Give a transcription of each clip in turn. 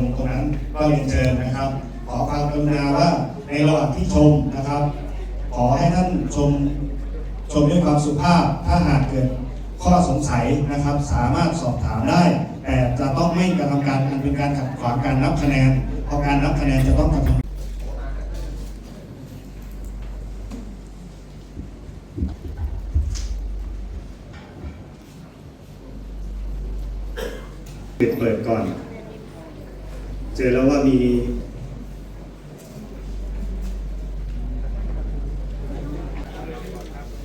มตรงนั้นก็เรียนเชิญนะครับ ขอความกรุณาว่าในระหว่างที่ชมนะครับ ขอให้ท่านชมชมด้วยความสุภาพ ถ้าหากเกิดข้อสงสัยนะครับ สามารถสอบถามได้ แต่จะต้องไม่กระทำการอันเป็นการขัดขวางการนับคะแนนเพราะการนับคะแนนจะต้องกระทำเปิดก่อน เจอแล้วว่ามี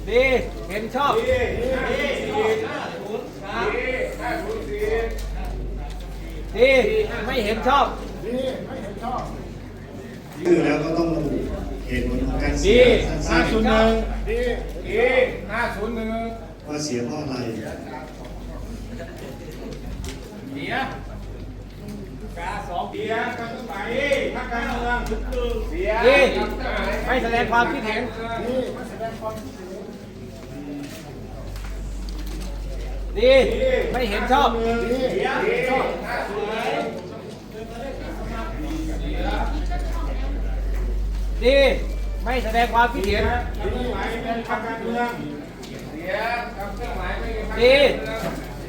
ดีเห็นชอบดีไม่เห็นชอบชื่อแล้วก็ต้องระบุเหตุผลของการเสีดียสั้นศูนย์หนึ่งดีดีห้าศูนย์หนึ่งๆว่าเสียเพราะอะไรเสีย กาสองเสียกันไปพักการเมืองเสียดีไม่แสดงความคิดเห็นนี่ไม่แสดงความคิดเห็นดีไม่เห็นชอบดีเห็นชอบดีไม่แสดงความคิดเห็นนี่ไม่เป็นพรรคดี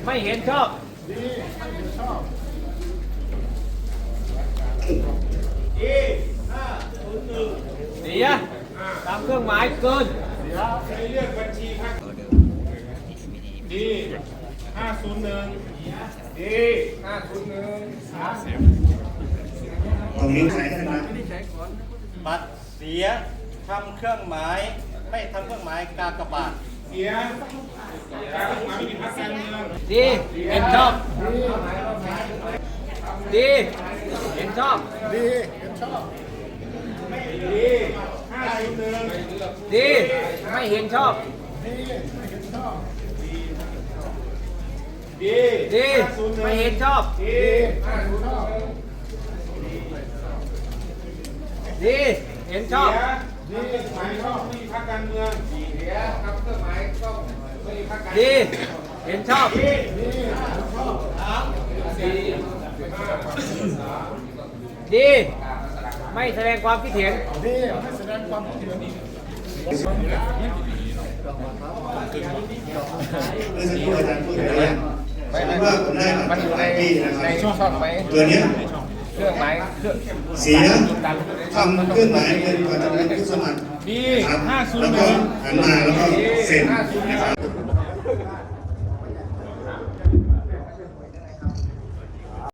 ไม่เห็นชอบดีไม่เห็นชอบดีห้าศูนย์หนึ่ง เสียตามเครื่องหมายเกินเสียในเลือกบัญชีพรรคดีห้าศูนย์หนึ่งดีห้าศูนย์หนึ่งสามตรงนี้ใช้ให้นะบัตรเสียทำเครื่องหมาย ไม่ทำเครื่องหมายกากบาทเสียการเครื่องหมายไม่เป็นพรรคการเมืองดีเห็นชอบดีเห็น ชอบ ดีเห็นชอบ ดีห้าศูนย์หนึ่งดี ไม่เห็นชอบ ดีไม่เห็นชอบดีดีไม่เห็นชอบดีห้าศูนย์ชอบดีเห็นชอบดีเครื่องหมายชอบไม่มีพรรคการเมืองเสียครับเครื่องหมายก็ไม่มีพรรคการดีเห็นชอบดีดีชอบ ดี ไม่แสดงความคิดเห็น ดีไม่แสดงความคิดเห็นเมื่อสักครู่อาจารย์พูดไปแล้วสมมติว่าผมได้บัตรหลายปีนะครับในช่วงช่องไหมตัวเนี้ยเครื่องหมายเครื่องเสียทำเครื่องหมายเงินกว่าจะเป็นผู้สมัครดีครับห้าศูนแล้วย์หก็นึ่งหันมาแล้วก็เซ็นนะครับด